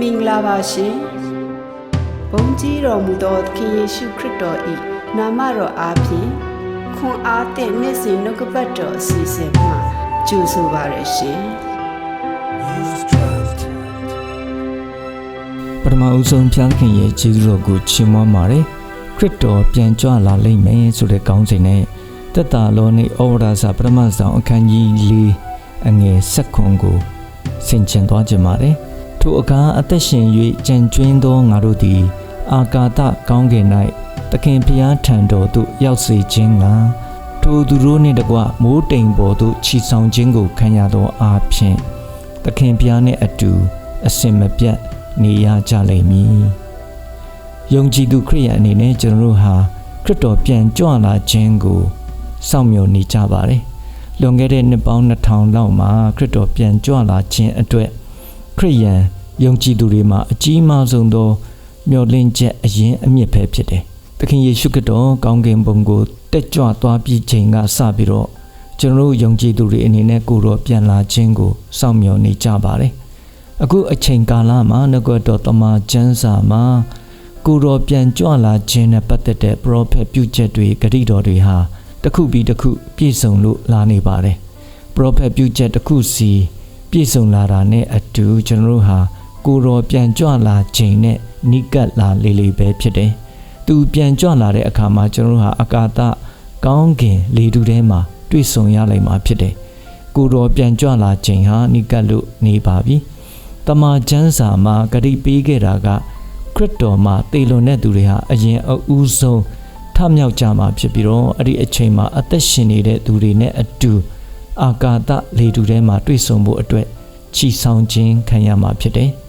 မင်္ဂလာပါရှင်ဘုန်းကြီးတော်မူသောသခင်ယေရှုခရစ်တော်၏နာမတော်အားဖြင့်ခွန်အားသည့်နေ့စဉ်နှုတ်ကပတ်တော်အစီအစဉ်မှာကြိုဆိုပါရရှင်ပထမဦးဆုံးဖျားခင်ရဲ့ကျေးဇူးတော်ကိုချီးမွမ်းပါတယ်ခရစ်တော်ပြန်ကြွလာလိမ့်မယ်ဆိုတဲ့ကောင်းစဉ်နဲ့တက်တာလောနေဩဝါဒစာပထမဆောင်အခန်းကြီး၄အငယ်၁၇ကိုဆင်ခြင်သွားကြပါတယ် ထိုအခါအသက်ရှင်၍ကြံကျွင်းသောငါတို့သည် အာကာသကောင်းကင်၌သခင်ဖျားထံတော်သို့ရောက်စေခြင်းကထိုသူတို့နှင့်တကွမိုးတိမ်ပေါ်သို့ခြီဆောင်ခြင်းကိုခံရသောအားဖြင့်သခင်ဖျားနှင့်အတူ အစင်မပြတ်နေရကြလိမ့်မည်။ယုံကြည်သူခရိယန်အနေနဲ့ကျွန်တော်တို့ဟာခရစ်တော်ပြန်ကြွလာခြင်းကိုစောင့်မျှော်နေကြပါတယ်။လွန်ခဲ့တဲ့နှစ်ပေါင်း2000လောက်မှာခရစ်တော်ပြန်ကြွလာခြင်းအတွက်ခရိယန် ယုံကြည်သူတွေမှာအကြီးမားဆုံးသောမျှော်လင့်ချက်အရင်အမြင့်ပဲဖြစ်တယ်။သခင်ယေရှုခရစ်တော်ကောင်းကင်ဘုံကိုတက်ကြွသွားပြီးချိန်ကစပြီးတော့ကျွန်တော်တို့ယုံကြည်သူတွေအနေနဲ့ကိုယ်တော်ပြန်လာခြင်းကိုစောင့်မျှော်နေကြပါတယ်။အခုအချိန်ကာလမှာငကွတ်တော်တမန်ကျမ်းစာမှာကိုတော်ပြန်ကြွလာခြင်းနဲ့ပတ်သက်တဲ့ prophet ပြုချက်တွေဂရိတော်တွေဟာတစ်ခုပြီးတစ်ခုပြည့်စုံလို့လာနေပါတယ် prophet ပြုချက်တစ်ခုစီပြည့်စုံလာတာနဲ့အတူကျွန်တော်တို့ဟာ ကိုတော်ပြန်ကြွလာခြင်းနဲ့နိကတ်လာလေလေပဲဖြစ်တယ်သူပြန်ကြွလာတဲ့အခါမှာကျွန်တော်တို့ဟာအကာသကောင်းကင်လေတူထဲမှာတွေ့ဆုံရလိမ့်မှာဖြစ်တယ်ကိုတော်ပြန်ကြွလာခြင်းဟာနိကတ်လို့နေပါပြီတမန်ကျမ်းစာမှာဂရိပေးခဲ့တာကခရစ်တော်မှာတည်လွန်တဲ့သူတွေဟာအရင်အဦးဆုံးထမြောက်ကြမှာဖြစ်ပြီးတော့အဲ့ဒီအချိန်မှာအသက်ရှင်နေတဲ့သူတွေနဲ့အတူအာကာသလေတူထဲမှာတွေ့ဆုံဖို့အတွက်ချီဆောင်ခြင်းခံရမှာဖြစ်တယ်။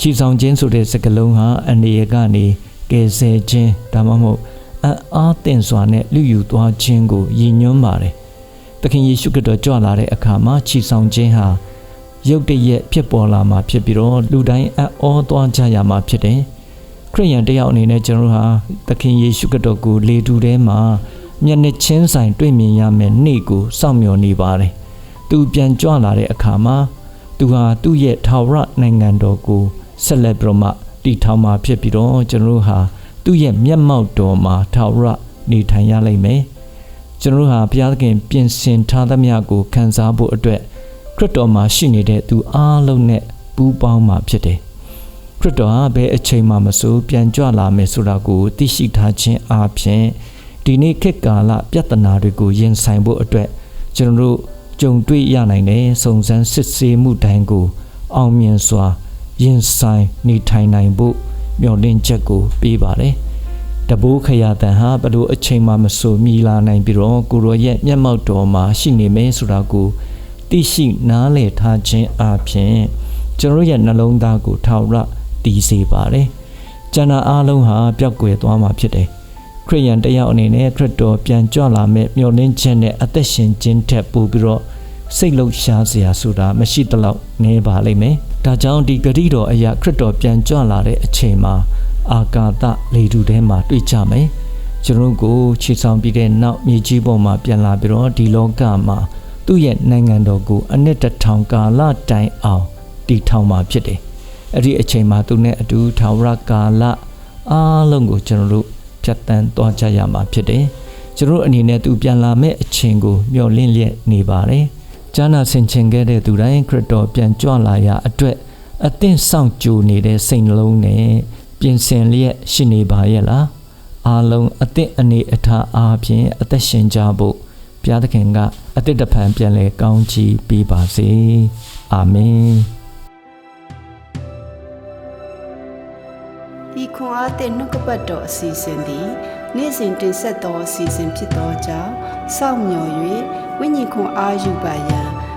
ချီဆောင်ခြင်းဆိုတဲ့စကားလုံးဟာအနေရကနေကယ်ဆယ်ခြင်းဒါမှမဟုတ်အံ့အားသင့်စွာနဲ့လူယူသွားခြင်းကိုရည်ညွှန်းပါတယ်။သခင်ယေရှုခရစ်တော်ကြွလာတဲ့အခါမှာချီဆောင်ခြင်းဟာရုတ်တရက်ဖြစ်ပေါ်လာမှာဖြစ်ပြီးတော့လူတိုင်းအံ့ဩသွားကြရမှာဖြစ်တယ်။ခရိယန်တယောက်အနေနဲ့ကျွန်တော်တို့ဟာသခင်ယေရှုခရစ်တော်ကိုလေတူထဲမှာမျက်နှာချင်းဆိုင်တွေ့မြင်ရမယ်နေ့ကိုစောင့်မျှော်နေပါတယ်။သူပြန်ကြွလာတဲ့အခါမှာသူဟာသူ့ရဲ့ထာဝရနိုင်ငံတော်ကို ဆက်လက်ပြီးတော့မှတည်ထောင်မှာဖြစ်ပြီးတော့ကျွန်တော်တို့ဟာသူ့ရဲ့မျက်မှောက်တော်မှာထာဝရနေထိုင်ရလိမ့်မယ်။ကျွန်တော်တို့ဟာဘုရားသခင်ပြင်ဆင်ထားသမျှကိုခံစားဖို့အတွက်ခရစ်တော်မှာရှိနေတဲ့သူအားလုံးနဲ့ပူးပေါင်းမှာဖြစ်တယ်။ခရစ်တော်ဟာဘယ်အချိန်မှမဆိုပြန်ကြွလာမယ်ဆိုတာကိုသိရှိထားခြင်းအပြင်ဒီနေ့ခေတ်ကာလပြဿနာတွေကိုရင်ဆိုင်ဖို့အတွက်ကျွန်တော်တို့ကြုံတွေ့ရနိုင်တဲ့စုံစမ်းစစ်ဆေးမှုတိုင်းကိုအောင်မြင်စွာ ရင်ဆိုင်နေထိုင်နိုင်ဖို့မျှော်လင့်ချက်ကိုပေးပါတယ်။တဘိုးခရာတန်ဟာဘလို့အချိန်မှမဆိုမြည်လာနိုင်ပြီးတော့ကိုရောရဲ့မျက်မှောက်တော်မှာရှိနေမယ်ဆိုတာကိုသိရှိနားလည်ထားခြင်းအပြင်ကျွန်တော်ရဲ့နှလုံးသားကိုထောက်ရတည်စေပါတယ်။ကျန်တာအားလုံးဟာပျောက်ကွယ်သွားမှာဖြစ်တယ်။ခရိယန်တယောက်အနေနဲ့ခရစ်တော်ပြန်ကြွလာမဲ့မျှော်လင့်ခြင်းနဲ့အသက်ရှင်ခြင်းထက်ပိုပြီးတော့စိတ်လှုပ်ရှားစရာဆိုတာမရှိတလောက်နေပါလိမ့်မယ်။ ဒါကြောင့်ဒီဂရိတော်အရာခရစ်တော်ပြန်ကြွလာတဲ့အချိန်မှာအာကာသလေတူထဲမှာတွေ့ကြမယ်ကျွန်တော်တို့ကိုခြေဆောင်ပြီးတဲ့နောက်မြေကြီးပေါ်မှာပြန်လာပြီးတော့ဒီလောကမှာသူ့ရဲ့နိုင်ငံတော်ကိုအနှစ်တစ်ထောင်ကာလတိုင်အောင်တည်ထောင်မှာဖြစ်တယ်အဲ့ဒီအချိန်မှာသူနဲ့အတူထာဝရကာလအားလုံးကိုကျွန်တော်တို့ဖြတ်တန်းသွားကြရမှာဖြစ်တယ်ကျွန်တော်တို့အနေနဲ့သူပြန်လာမဲ့အချိန်ကိုမျှော်လင့်လျက်နေပါတယ် ကျမ်းနာဆင်ခြင်ခဲ့တဲ့သူတိုင်းခရစ်တော်ပြန်ကြွလာရအတွက်အသင့်ဆောင်ကြိုနေတဲ့စိတ်နှလုံးနဲ့ပြင်ဆင်လျက်ရှိနေပါရဲ့လားအားလုံးအသင့်အနေအထားအားဖြင့်အသက်ရှင်ကြဖို့ဘုရားသခင်ကအသစ်တစ်ဖန်ပြန်လဲကောင်းချီးပေးပါစေအာမင်ဤခွန်အားသည့်နှုတ်ကပတ်တော်အစီအစဉ်သည်နေ့စဉ်တင်ဆက်သောအစီအစဉ်ဖြစ်သောကြောင့်စောင့်မျှော်၍ဝိညာဉ်ခွန်အားယူပါရန်